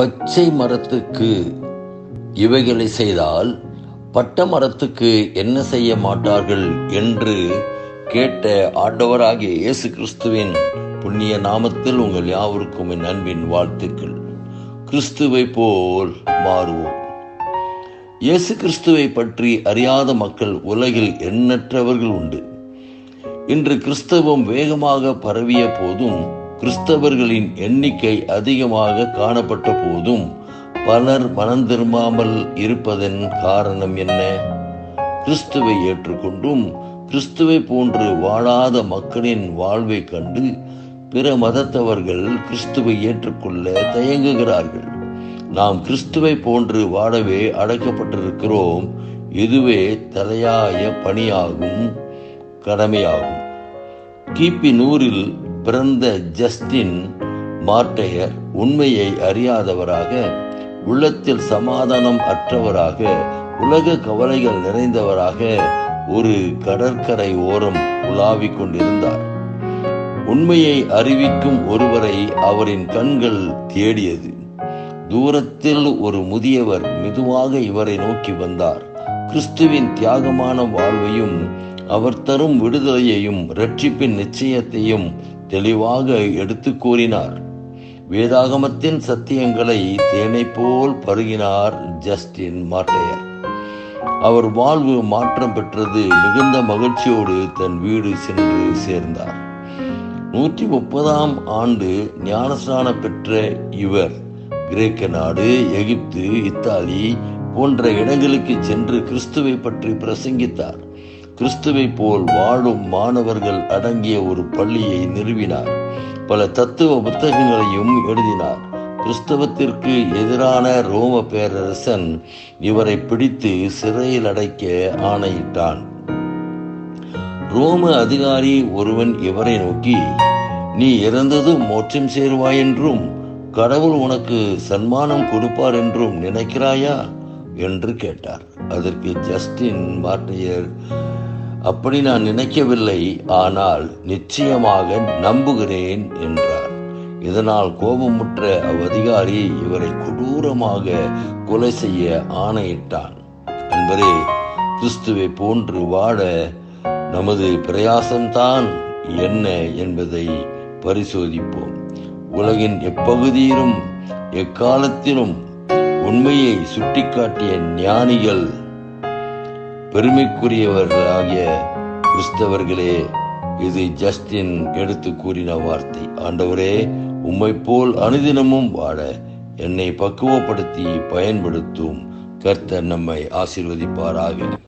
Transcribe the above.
பச்சை மரத்துக்கு இவைகளை செய்தால் பட்ட மரத்துக்கு என்ன செய்ய மாட்டார்கள் என்று கேட்ட ஆண்டவராகிய இயேசு கிறிஸ்துவின் புண்ணிய நாமத்தில் உங்கள் யாவருக்கும் என் அன்பின் வாழ்த்துக்கள். கிறிஸ்துவை போல் மாறுவோம். இயேசு கிறிஸ்துவை பற்றி அறியாத மக்கள் உலகில் எண்ணற்றவர்கள் உண்டு. இன்று கிறிஸ்தவம் வேகமாக பரவிய போதும் கிறிஸ்தவர்களின் எண்ணிக்கை அதிகமாக காணப்பட்ட போதும் பலர் மனம் திரும்பாமல் இருப்பதன் காரணம் என்ன? கிறிஸ்துவை ஏற்றுக்கொண்டும் கிறிஸ்துவை போன்று வாழாத மக்களின் வாழ்வை கண்டு பிற மதத்தவர்கள் கிறிஸ்துவை ஏற்றுக்கொள்ள தயங்குகிறார்கள். நாம் கிறிஸ்துவை போன்று வாழவே அடைக்கப்பட்டிருக்கிறோம் இதுவே தலையாய பணியாகும் கடமையாகும். கிபி நூறில் பிறந்த ஜஸ்டின் மார்டையர் உண்மையை அறியாதவராக உள்ளத்தில் சமாதானம் அற்றவராக உலக கவலைகள் நிறைந்தவராக ஒரு கடற்கரை ஓரம் உலாவிக் கொண்டிருந்தார். உண்மையை அறிவிக்கும் ஒருவரை அவரின் கண்கள் தேடியது. தூரத்தில் ஒரு முதியவர் மெதுவாக இவரை நோக்கி வந்தார். கிறிஸ்துவின் தியாகமான வாழ்வையும் அவர் தரும் விடுதலையையும் ரட்சிப்பின் நிச்சயத்தையும் தெளிவாக எடுத்து கூறினார். வேதாகமத்தின் சத்தியங்களை தேனை போல் பருகினார் ஜஸ்டின் மாட்டையர் அவர் வாழ்வு மாற்றம் பெற்றது மிகுந்த மகிழ்ச்சியோடு தன் வீடு சென்று சேர்ந்தார். நூற்றி முப்பதாம் ஆண்டு ஞானஸ்நானம் பெற்ற இவர் கிரேக்க நாடு எகிப்து இத்தாலி போன்ற இடங்களுக்கு சென்று கிறிஸ்துவை பற்றி பிரசங்கித்தார். கிறிஸ்துவை போல் வாழும் மாணவர்கள் அடங்கிய ஒரு பள்ளியை நிறுவினார். பல தத்துவ புத்தகங்களையும் எழுதினார். கிறிஸ்தவத்திற்கு எதிரான ரோம பேரரசன் இவரை பிடித்து சிறையில் அடைக்க ஆணையிட்டான். ரோம அதிகாரி ஒருவன் இவரை நோக்கி நீ இறந்ததும் மோட்சம் சேருவாய் என்றும் கடவுள் உனக்கு சன்மானம் கொடுப்பார் என்றும் நினைக்கிறாயா? என்று கேட்டார். அதற்கு ஜஸ்டின் மார்டியர் அப்படி நான் நினைக்கவில்லை ஆனால் நிச்சயமாக நம்புகிறேன் என்றார். இதனால் கோபமுற்ற அவ்வதிகாரி இவரை கொடூரமாக கொலை செய்ய ஆணையிட்டான். என்பதே கிறிஸ்துவை போன்று வாழ நமது பிரயாசம்தான் என்ன என்பதை பரிசோதிப்போம். உலகின் எப்பகுதியிலும் எக்காலத்திலும் உண்மையை சுட்டிக்காட்டிய ஞானிகள் பெருமைக்குரியவர்களாகிய கிறிஸ்தவர்களே இது ஜஸ்டின் எடுத்து கூறின வார்த்தை. ஆண்டவரே உம்மை போல் அனுதினமும் வாட என்னை பக்குவப்படுத்தி பயன்படுத்தும். கர்த்தர் நம்மை ஆசீர்வதிப்பாராக.